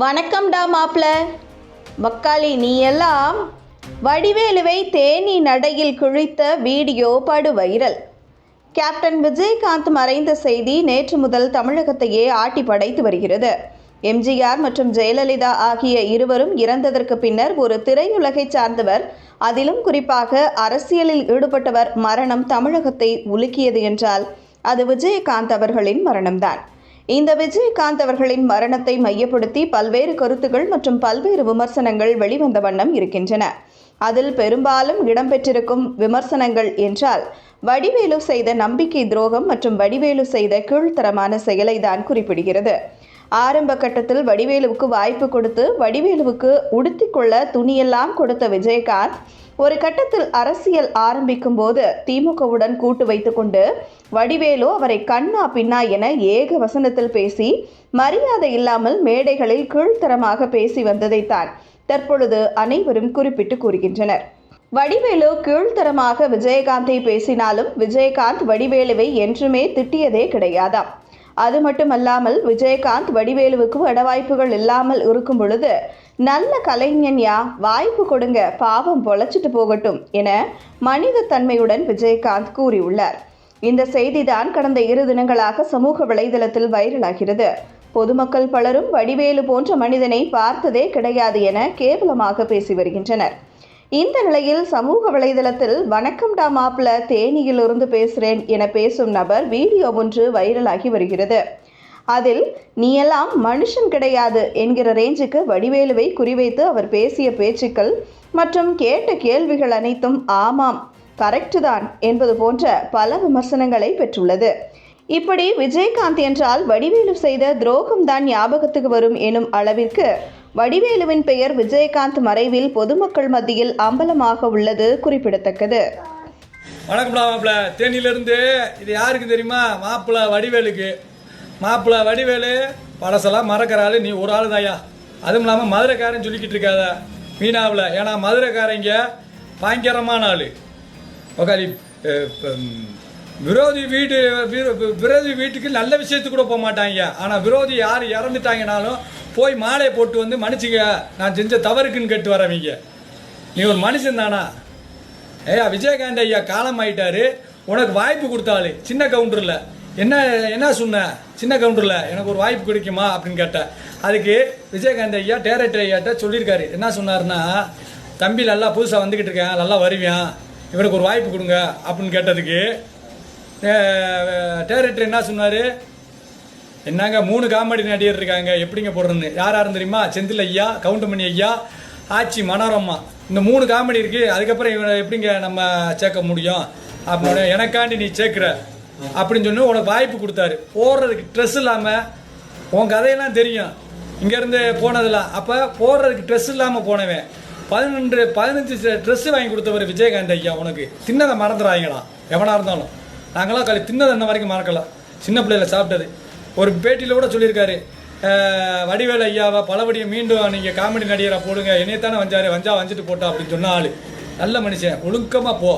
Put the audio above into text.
வணக்கம்டா மாப்ள. மக்காளி நீ எல்லாம் வடிவேலுவை தேனி நடையில் குழித்த வீடியோ படு வைரல். கேப்டன் விஜயகாந்த் மறைந்த செய்தி நேற்று முதல் தமிழகத்தையே ஆட்டி படைத்து வருகிறது. எம்ஜிஆர் மற்றும் ஜெயலலிதா ஆகிய இருவரும் இறந்ததற்கு பின்னர் ஒரு திரையுலகை சார்ந்தவர். அதிலும் குறிப்பாக அரசியலில் ஈடுபட்டவர் மரணம் தமிழகத்தை உலுக்கியது என்றால் அது விஜயகாந்த் அவர்களின் மரணம்தான். இந்த விஜயகாந்த் அவர்களின் மரணத்தை மையப்படுத்தி பல்வேறு கருத்துகள் மற்றும் பல்வேறு விமர்சனங்கள் வெளிவந்த வண்ணம் இருக்கின்றன. அதில் பெரும்பாலும் இடம்பெற்றிருக்கும் விமர்சனங்கள் என்றால் வடிவேலு செய்த நம்பிக்கை துரோகம் மற்றும் வடிவேலு செய்த கீழ்த்தரமான செயலை தான் குறிப்பிடுகிறது. ஆரம்ப கட்டத்தில் வடிவேலுவுக்கு வாய்ப்பு கொடுத்து வடிவேலுவுக்கு உடுத்திக்கொள்ள துணியெல்லாம் கொடுத்த விஜயகாந்த் ஒரு கட்டத்தில் அரசியல் ஆரம்பிக்கும் போது திமுகவுடன் கூட்டு வைத்துக்கொண்டு வடிவேலு அவரை கண்ணா பின்னா என ஏக வசனத்தில் பேசி மரியாதை இல்லாமல் மேடைகளில் கீழ்த்தரமாக பேசி வந்ததைத்தான் தற்பொழுது அனைவரும் குறிப்பிட்டு கூறுகின்றனர். வடிவேலு கீழ்த்தரமாக விஜயகாந்தை பேசினாலும் விஜயகாந்த் வடிவேலுவை என்றுமே திட்டியதே கிடையாதாம். அது மட்டுமல்லாமல் விஜயகாந்த் வடிவேலுவுக்கு வடவாய்ப்புகள் இல்லாமல் இருக்கும் பொழுது நல்ல கலைஞன்யா வாய்ப்பு கொடுங்க பாவம் பொழைச்சிட்டு போகட்டும் என மனித தன்மையுடன் விஜயகாந்த் கூறியுள்ளார். இந்த செய்திதான் கடந்த இரு தினங்களாக சமூக வலைதளத்தில் வைரலாகிறது. பொதுமக்கள் பலரும் வடிவேலு போன்ற மனிதனை பார்த்ததே கிடையாது என கேவலமாக பேசி வருகின்றனர். இந்த நிலையில் சமூக வலைதளத்தில் வணக்கம் டா மாப்பிள தேனியிலிருந்து பேசுகிறேன் என பேசும் நபர் வீடியோ ஒன்று வைரலாகி வருகிறது. அதில் நீ எல்லாம் மனுஷன் கிடையாது என்கிற ரேஞ்சுக்கு வடிவேலுவை குறிவைத்து அவர் பேசிய பேச்சுக்கள் மற்றும் கேட்ட கேள்விகள் அனைத்தும் ஆமாம் கரெக்டு தான் என்பது போன்ற பல விமர்சனங்களை பெற்றுள்ளது. இப்படி விஜயகாந்த் என்றால் வடிவேலு செய்த துரோகம் தான் ஞாபகத்துக்கு வரும் எனும் அளவிற்கு வடிவேலுவின் பெயர் விஜயகாந்த் மறைவில் பொதுமக்கள் மத்தியில் அம்பலமாக உள்ளது குறிப்பிடத்தக்கது. வணக்கம்டா மாப்பிள்ள தேனியிலிருந்து இது யாருக்கு தெரியுமா? மாப்பிள்ள வடிவேலுக்கு. மாப்பிள்ள வடிவேலு பழசெல்லாம் மறக்கிறாள் நீ ஒரு ஆள் தாயா அதுவும் இல்லாமல் மதுரைக்காரன் சொல்லிக்கிட்டு இருக்காத. மீனாவில். ஏன்னா மதுரைக்காரங்க பயங்கரமான ஆள். உக்காலி விரோதி வீடு விரோதி வீட்டுக்கு நல்ல விஷயத்துக்கு கூட போக மாட்டாங்க. ஆனால் விரோதி யார் இறந்துட்டாங்கனாலும் போய் மாலையை போட்டு வந்து மன்னிச்சுங்க நான் செஞ்ச தவறுக்குன்னு கேட்டு வரவங்க. நீ ஒரு மனுஷன் தானா? ஐயா விஜயகாந்த் ஐயா காலம் ஆயிட்டாரு. உனக்கு வாய்ப்பு கொடுத்தாளு சின்ன கவுண்டரில் என்ன என்ன சொன்ன? சின்ன கவுண்டரில் எனக்கு ஒரு வாய்ப்பு கிடைக்குமா? அப்படின்னு கேட்டேன் அதுக்கு விஜயகாந்த் ஐயா டேரக்டர் ஐயாட்ட சொல்லியிருக்காரு. என்ன சொன்னார்னா தம்பி நல்லா புதுசாக வந்துக்கிட்டு இருக்கேன் நல்லா வருவேன் இவனுக்கு ஒரு வாய்ப்பு கொடுங்க அப்படின்னு கேட்டதுக்கு டேரக்டர் என்ன சொன்னார்? என்னங்க மூணு காமெடி நடிகர் இருக்காங்க. எப்படிங்க போடுறதுன்னு? யார் யாரும் தெரியுமா? செந்தில் ஐயா கவுண்டமணி ஐயா ஆச்சி மனோரம்மா இந்த மூணு காமெடி இருக்குது அதுக்கப்புறம் இவனை எப்படிங்க நம்ம சேர்க்க முடியும்? அப்படின்னு எனக்காண்டி நீ சேர்க்குற. அப்படின்னு சொல்லி உனக்கு வாய்ப்பு கொடுத்தாரு. போடுறதுக்கு ட்ரெஸ் இல்லாமல் உன் கதையெல்லாம் தெரியும். இங்கேருந்து போனதெல்லாம். அப்போ போடுறதுக்கு ட்ரெஸ் இல்லாமல் போனவன். பதினொன்று பதினஞ்சு ட்ரெஸ்ஸு வாங்கி கொடுத்தவர் விஜயகாந்த் ஐயா உனக்கு. சின்னதை மறந்துடாதீங்களா எவனாக இருந்தாலும். நாங்களாம் கழி தின்னது இன்ன வரைக்கும் மறக்கல. சின்ன பிள்ளையில சாப்பிட்டது. ஒரு பேட்டியில் கூட சொல்லியிருக்காரு வடிவேல ஐயாவை பலபடியும் மீண்டும் நீங்கள் காமெடி நடிகரை போடுங்க. என்னையத்தானே வஞ்சாரு வஞ்சா வஞ்சிட்டு போட்டா அப்படின்னு சொன்ன ஆள். நல்ல மனுஷன். ஒழுக்கமாக போ.